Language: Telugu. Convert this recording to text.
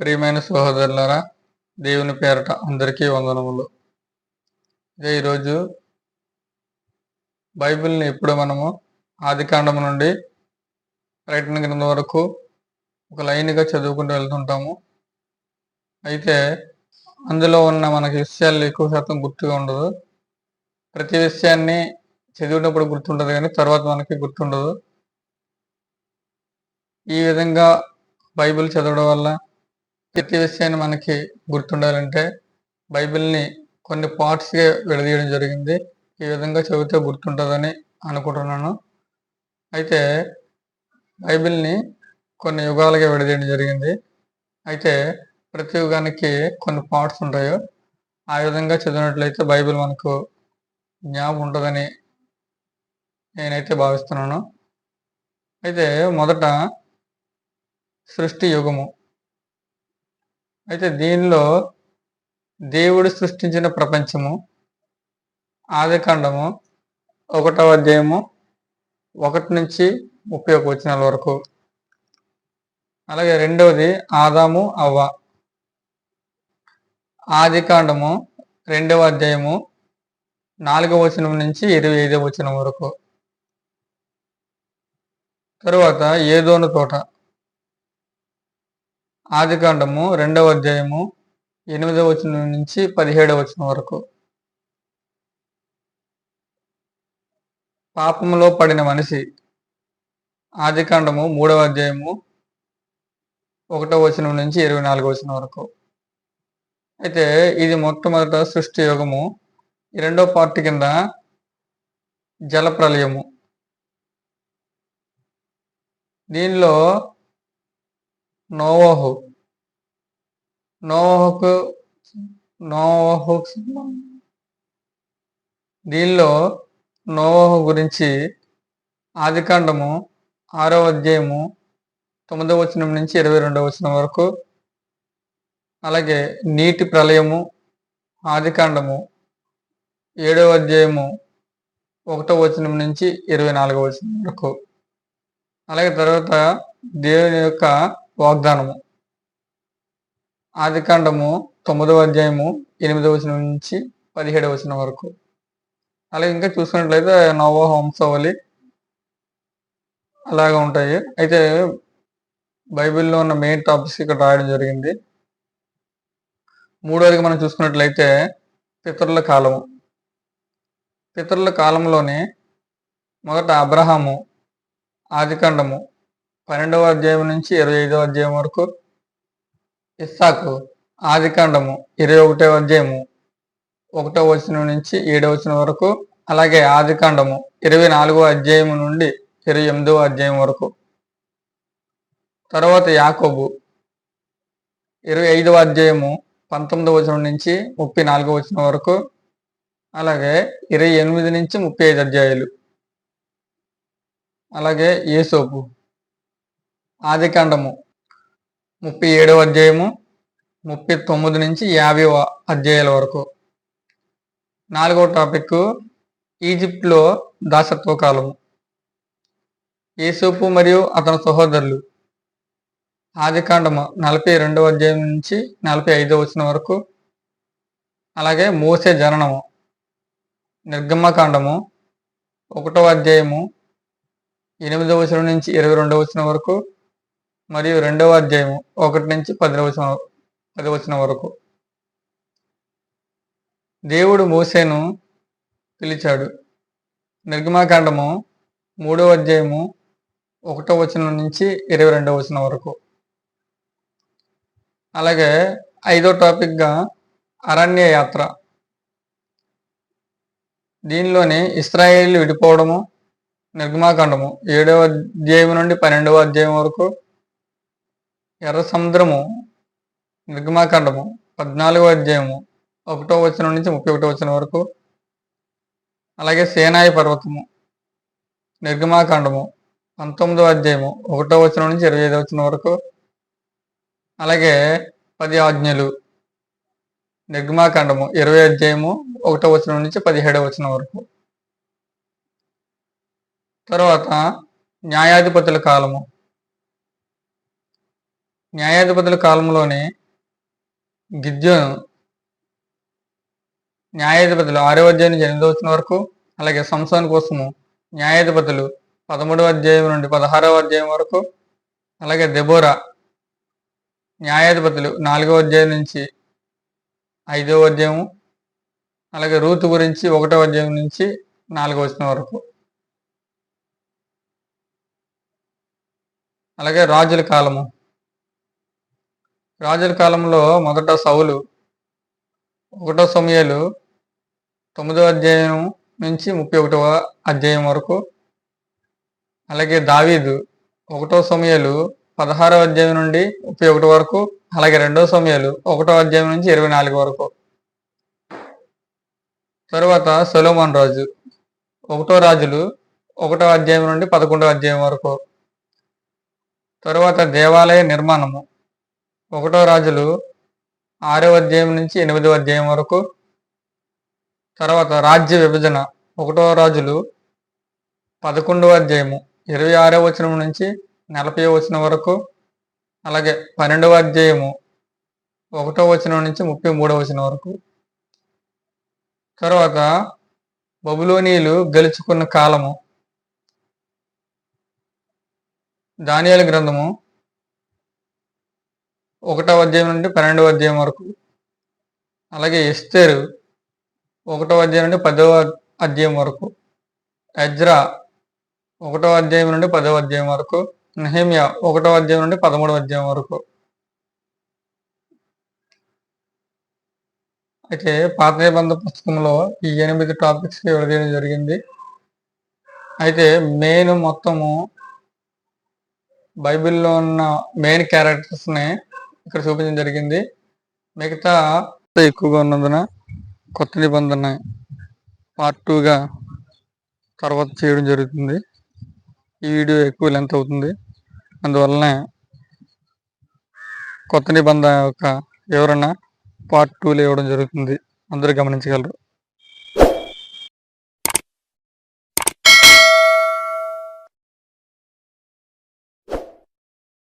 ప్రియమైన సహోదరులారా దేవుని పేరట అందరికీ వందనములు. ఇదే ఈరోజు బైబిల్ని ఇప్పుడు మనము ఆదికాండం నుండి ప్రకటన గ్రంథం వరకు ఒక లైన్గా చదువుకుంటూ వెళ్తుంటాము. అయితే అందులో ఉన్న మనకి విషయాలు ఎక్కువ శాతం గుర్తుగా ఉండదు. ప్రతి విషయాన్ని చదివినప్పుడు గుర్తుండదు కానీ తర్వాత మనకి గుర్తుండదు. ఈ విధంగా బైబిల్ చదవడం వల్ల ప్రతి విషయాన్ని మనకి గుర్తుండాలంటే బైబిల్ని కొన్ని పార్ట్స్గా విడదీయడం జరిగింది. ఈ విధంగా చదివితే గుర్తుంటుందని అనుకుంటున్నాను. అయితే బైబిల్ని కొన్ని యుగాలుగా విడదీయడం జరిగింది. అయితే ప్రతి యుగానికి కొన్ని పార్ట్స్ ఉంటాయో ఆ విధంగా చదివినట్లయితే బైబిల్ మనకు జ్ఞాపకం ఉంటుందని నేనైతే భావిస్తున్నాను. అయితే మొదట సృష్టి యుగము. అయితే దీనిలో దేవుడు సృష్టించిన ప్రపంచము ఆదికాండము ఒకటవ అధ్యాయము ఒకటి నుంచి ముప్పై ఒక వచనాల వరకు. అలాగే రెండవది ఆదాము అవ్వ. ఆదికాండము రెండవ అధ్యాయము నాలుగవ వచనం నుంచి ఇరవై ఐదవ వచనం వరకు. తరువాత ఏదోను తోట. ఆదికాండము రెండవ అధ్యాయము ఎనిమిదవ వచనం నుంచి పదిహేడవ వచనం వరకు. పాపములో పడిన మనిషి. ఆదికాండము మూడవ అధ్యాయము ఒకటవ వచనం నుంచి ఇరవై నాలుగవ వచనం వరకు. అయితే ఇది మొట్టమొదట సృష్టి యోగము. రెండవ రెండో పార్టీ కింద జల ప్రళయము దీనిలో నోవహు. నోవహుకు నోవహు దీనిలో నోవహు గురించి ఆదికాండము ఆరో అధ్యాయము తొమ్మిదవ వచనం నుంచి ఇరవై రెండవ వచనం వరకు అలాగే నీటి ప్రళయము ఆదికాండము ఏడవ అధ్యాయము ఒకటో వచనం నుంచి ఇరవై నాలుగవ వచనం వరకు. అలాగే తర్వాత దేవుని యొక్క వాగ్దానము. ఆదికాండము తొమ్మిదవ అధ్యాయము ఎనిమిదవ వచనం నుంచి పదిహేడవ వచనం వరకు. అలాగే ఇంకా చూసుకున్నట్లయితే నవో వంశావళి అలాగా ఉంటాయి. అయితే బైబిల్లో ఉన్న మెయిన్ టాపిక్స్ ఇక్కడ రాయడం జరిగింది. మూడోదిగా మనం చూసుకున్నట్లయితే పితరుల కాలము. పితరుల కాలంలోనే మొదట అబ్రహాము ఆదికాండము పన్నెండవ అధ్యాయం నుంచి ఇరవై ఐదవ అధ్యాయం వరకు ఇస్సాకు ఆదికాండము ఇరవై ఒకటవ అధ్యాయము ఒకటో వచనం నుంచి ఏడవ వచనం వరకు అలాగే ఆదికాండము ఇరవై నాలుగవ అధ్యాయం నుండి ఇరవై ఎనిమిదవ అధ్యాయం వరకు. తర్వాత యాకోబు ఇరవై ఐదవ అధ్యాయము పంతొమ్మిదవ వచనం నుంచి ముప్పై నాలుగవ వచనం వరకు అలాగే ఇరవై ఎనిమిది నుంచి ముప్పై ఐదు అధ్యాయులు. అలాగే ఏసోపు ఆదికాండము ముప్పై ఏడవ అధ్యాయము ముప్పై తొమ్మిది నుంచి యాభై అధ్యాయాల వరకు. నాలుగవ టాపిక్ ఈజిప్ట్లో దాసత్వ కాలము. ఏసోపు మరియు అతని సహోదరులు ఆదికాండము నలభై రెండవ అధ్యాయం నుంచి నలభై ఐదవ వచ్చిన వరకు. అలాగే మోసే జననము నిర్గమ్మకాండము ఒకటవ అధ్యాయము ఎనిమిదవ వచనం నుంచి ఇరవై రెండవ వచనం వరకు. మరియు రెండవ అధ్యాయము ఒకటి నుంచి పది వచనం పది వరకు. దేవుడు మోసేను పిలిచాడు. నిర్గమాకాండము మూడవ అధ్యాయము ఒకటో వచనం నుంచి ఇరవై రెండవ వచనం వరకు. అలాగే ఐదో టాపిక్గా అరణ్య యాత్ర. దీనిలోని ఇస్రాయేల్ విడిపోవడము నిర్గమాకాండము ఏడవ అధ్యాయం నుండి పన్నెండవ అధ్యాయం వరకు ఎర్ర సముద్రము నిర్గమాకాండము పద్నాలుగవ అధ్యాయము ఒకటో వచనం నుంచి ముప్పై ఒకటో వచనం వరకు. అలాగే సేనాయి పర్వతము నిర్గమాకాండము పంతొమ్మిదవ అధ్యాయము ఒకటో వచనం నుంచి ఇరవై ఐదో వచనం వరకు. అలాగే పది ఆజ్ఞలు నిర్గమాకాండము ఇరవై అధ్యాయము ఒకటో వచనం నుంచి పదిహేడవ వచనం వరకు. తర్వాత న్యాయాధిపతుల కాలము న్యాయాధిపతుల కాలంలోనే గిద్యోను న్యాయాధిపతులు ఆరో అధ్యాయం నుంచి ఎనిమిదో వచ్చిన వరకు అలాగే సంసాన్ కోసము న్యాయాధిపతులు పదమూడవ అధ్యాయం నుండి పదహారవ అధ్యాయం వరకు అలాగే దెబోరా న్యాయాధిపతులు నాలుగవ అధ్యాయం నుంచి ఐదవ అధ్యాయము అలాగే రూతు గురించి ఒకటో అధ్యాయం నుంచి నాలుగో వచ్చిన వరకు. అలాగే రాజుల కాలము. రాజుల కాలంలో మొదట సౌలు ఒకటో సమయాలు తొమ్మిదో అధ్యాయం నుంచి ముప్పై ఒకటవ అధ్యాయం వరకు అలాగే దావీదు ఒకటో సమయాలు పదహారవ అధ్యాయం నుండి ముప్పై ఒకటి వరకు అలాగే రెండో సమయాలు ఒకటో అధ్యాయం నుంచి ఇరవై నాలుగు వరకు. తరువాత సొలోమన్ రాజు ఒకటో రాజులు ఒకటో అధ్యాయం నుండి పదకొండో అధ్యాయం వరకు. తరువాత దేవాలయ నిర్మాణము ఒకటో రాజులు ఆరో అధ్యాయం నుంచి ఎనిమిదో అధ్యాయం వరకు తర్వాత రాజ్య విభజన ఒకటో రాజులు పదకొండవ అధ్యాయము ఇరవై ఆరో వచనం నుంచి నలభై వచనం వరకు అలాగే పన్నెండవ అధ్యాయము ఒకటో వచనం నుంచి ముప్పై మూడవ వచనం వరకు. తర్వాత బబులోనీయులు గెలుచుకున్న కాలము దానియాల గ్రంథము ఒకటో అధ్యాయం నుండి పన్నెండవ అధ్యాయం వరకు. అలాగే ఎస్తేరు ఒకటో అధ్యాయం నుండి పదవ అధ్యాయం వరకు. ఎజ్రా ఒకటవ అధ్యాయం నుండి పదవ అధ్యాయం వరకు. నెహమ్యా ఒకటో అధ్యాయం నుండి పదమూడవ అధ్యాయం వరకు. అయితే పాత నిబంధన పుస్తకంలో ఈ ఎనిమిది టాపిక్స్ విడదీయడం జరిగింది. అయితే మెయిన్ మొత్తము బైబిల్లో ఉన్న మెయిన్ క్యారెక్టర్స్ని ఇక్కడ చూపించడం జరిగింది. మిగతా ఎక్కువగా ఉన్నందున కొత్త నిబంధన పార్ట్ టూగా తర్వాత చేయడం జరుగుతుంది. ఈ వీడియో ఎక్కువ లెంత్ అవుతుంది. అందువలన కొత్త నిబంధన యొక్క వివరణ పార్ట్ టూలో ఇవ్వడం జరుగుతుంది. అందరూ గమనించగలరు.